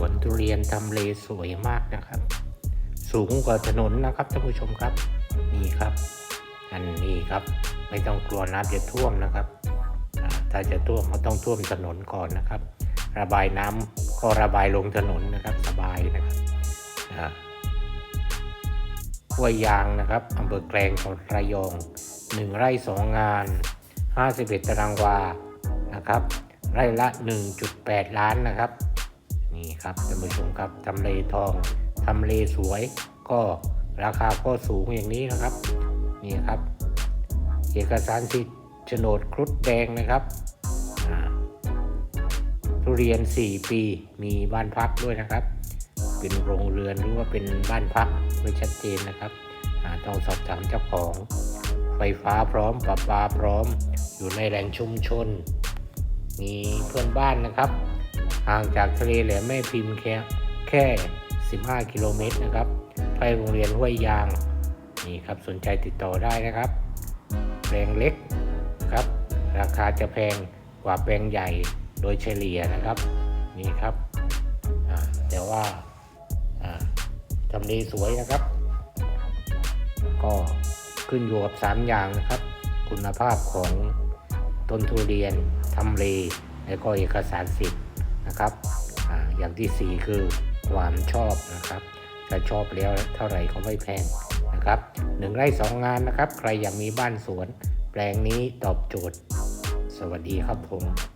วนทุเรียนทำเลสวยมากนะครับ สูงกว่าถนนนะครับท่านผู้ชมครับ นี่ครับ อันนี้ครับ ไม่ต้องกลัวน้ำจะท่วมนะครับ ถ้าจะท่วมก็ต้องท่วมถนนก่อนนะครับ ระบายน้ำก็ระบายลงถนนนะครับสบายนะครับห้วยยางนะครับอำเภอแกลงจังหวัดระยองหนึ่งไร่สองงาน 51 ตารางวานะครับ ไร่ละ 1.8 ล้านนะครับ นี่ครับท่านผู้ชมครับทำเลทองทำเลสวย ก็ราคาก็สูงอย่างนี้นะครับ นี่ครับ เอกสารสิทธิ์โฉนดครุฑแดงนะครับทุเรียน 4 ปีมีบ้านพักด้วยนะครับ เป็นโรงเรือนหรือว่าเป็นบ้านพักไม่ชัดเจนนะครับต้องสอบถามเจ้าของ ไฟฟ้าพร้อมประปาพร้อม อยู่ในแหล่งชุมชน มีเพื่อนบ้านนะครับ ห่างจากทะเลแหลมแม่พิมพ์แค่แค่ 15 กิโลเมตรนะครับใกล้โรงเรียนห้วยยาง นี่ครับสนใจติดต่อได้นะครับ แปลงเล็กครับ ราคาจะแพงกว่าแปลงใหญ่โดยเฉลี่ยนะครับ นี่ครับแต่ว่าอ่าทำเลสวยนะครับ ก็ขึ้นอยู่กับ 3 อย่างนะครับ คุณภาพของต้นทุเรียนทำเลและก็เอกสารสิทธิ์ นะครับออย่างที่ 4 คือความชอบนะครับถ้าชอบแล้วเท่าไหร่ก็ไม่แพงนะครับหนึ่งไร่สองงานนะครับ ใครอยากมีบ้านสวน แปลงนี้ตอบโจทย์ สวัสดีครับผม